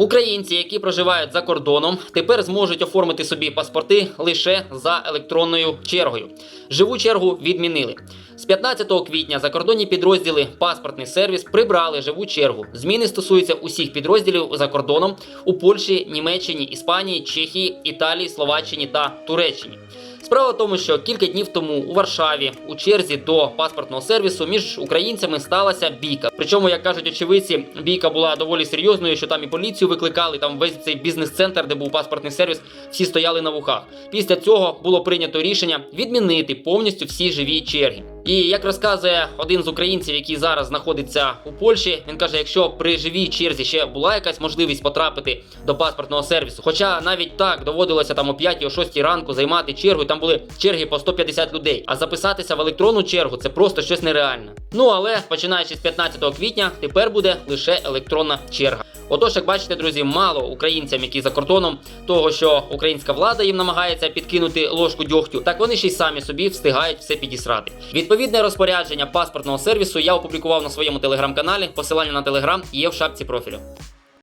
Українці, які проживають за кордоном, тепер зможуть оформити собі паспорти лише за електронною чергою. Живу чергу відмінили. З 15 квітня закордонні підрозділи паспортний сервіс прибрали живу чергу. Зміни стосуються усіх підрозділів за кордоном у Польщі, Німеччині, Іспанії, Чехії, Італії, Словаччині та Туреччині. Справа в тому, що кілька днів тому у Варшаві у черзі до паспортного сервісу між українцями сталася бійка. Причому, як кажуть очевидці, бійка була доволі серйозною, що там і поліцію викликали. Там весь цей бізнес-центр, де був паспортний сервіс, всі стояли на вухах. Після цього було прийнято рішення відмінити повністю всі живі черги. І як розказує один з українців, який зараз знаходиться у Польщі, він каже: якщо при живій черзі ще була якась можливість потрапити до паспортного сервісу, хоча навіть так доводилося там о 5 о 6 ранку займати чергу, там були черги по 150 людей. А записатися в електронну чергу це просто щось нереальне. Ну але починаючи з 15 квітня, тепер буде лише електронна черга. Отож, як бачите, друзі, мало українцям, які за кордоном, того, що українська влада їм намагається підкинути ложку дьогтю, так вони ще й самі собі встигають все підісрати. Відповідне розпорядження паспортного сервісу я опублікував на своєму телеграм-каналі. Посилання на телеграм є в шапці профілю.